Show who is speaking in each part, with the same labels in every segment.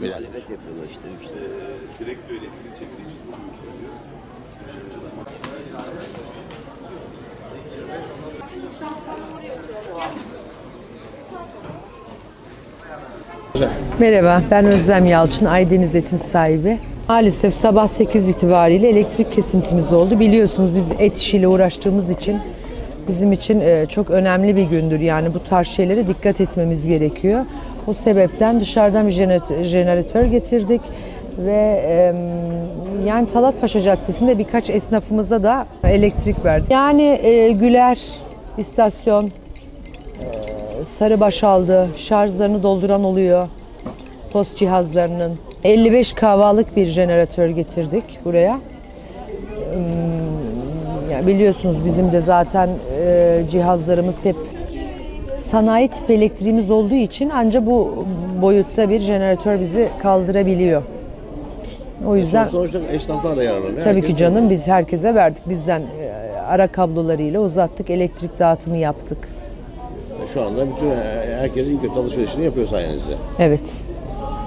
Speaker 1: Muhalefet yapıyorlar işte. işte.
Speaker 2: Direkt elektriği çektiği için
Speaker 3: Merhaba, ben Özlem Yalçın, Aydeniz Et'in sahibi. Maalesef sabah 8 itibariyle elektrik kesintimiz oldu. Biliyorsunuz biz et işiyle uğraştığımız için bizim için e, çok önemli bir gündür. Yani bu tarz şeylere dikkat etmemiz gerekiyor. O sebepten dışarıdan bir jeneratör, getirdik ve e, yani Talatpaşa Caddesi'nde birkaç esnafımıza da elektrik verdik. Yani e, Güler istasyon sarı başaldı, şarjlarını dolduran oluyor. Post cihazlarının 55 kahvalık bir jeneratör getirdik buraya. Ya biliyorsunuz bizim de zaten e, cihazlarımız hep sanayi tip elektriğimiz olduğu için ancak bu boyutta bir jeneratör bizi kaldırabiliyor. O yüzden
Speaker 4: Sonuçta esnaflar da yararlanıyor.
Speaker 3: tabii
Speaker 4: Herkes-
Speaker 3: ki canım biz herkese verdik. Bizden e, ara kablolarıyla uzattık, elektrik dağıtımı yaptık.
Speaker 4: Şu anda bütün e, herkes ilk kötü alışverişini yapıyor sayenizde.
Speaker 3: Evet.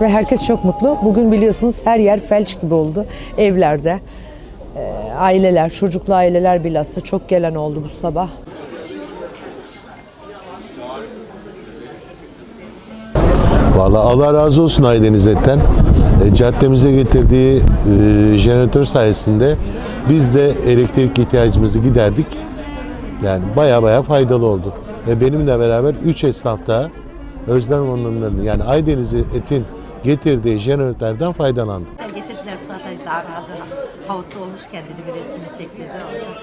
Speaker 3: Ve herkes çok mutlu. Bugün biliyorsunuz her yer felç gibi oldu. Evlerde. Ee, aileler, çocuklu aileler bilhassa çok gelen oldu bu sabah.
Speaker 5: Vallahi Allah razı olsun Aydeniz Et'ten. E, caddemize getirdiği e, jeneratör sayesinde biz de elektrik ihtiyacımızı giderdik. Yani baya baya faydalı oldu. Ve benimle beraber 3 esnaf daha Özlem Hanımların yani Aydeniz Et'in getirdiği jeneratörden faydalandı.
Speaker 6: Daha razı havutta olmuşken dedi bir resmini çek dedi.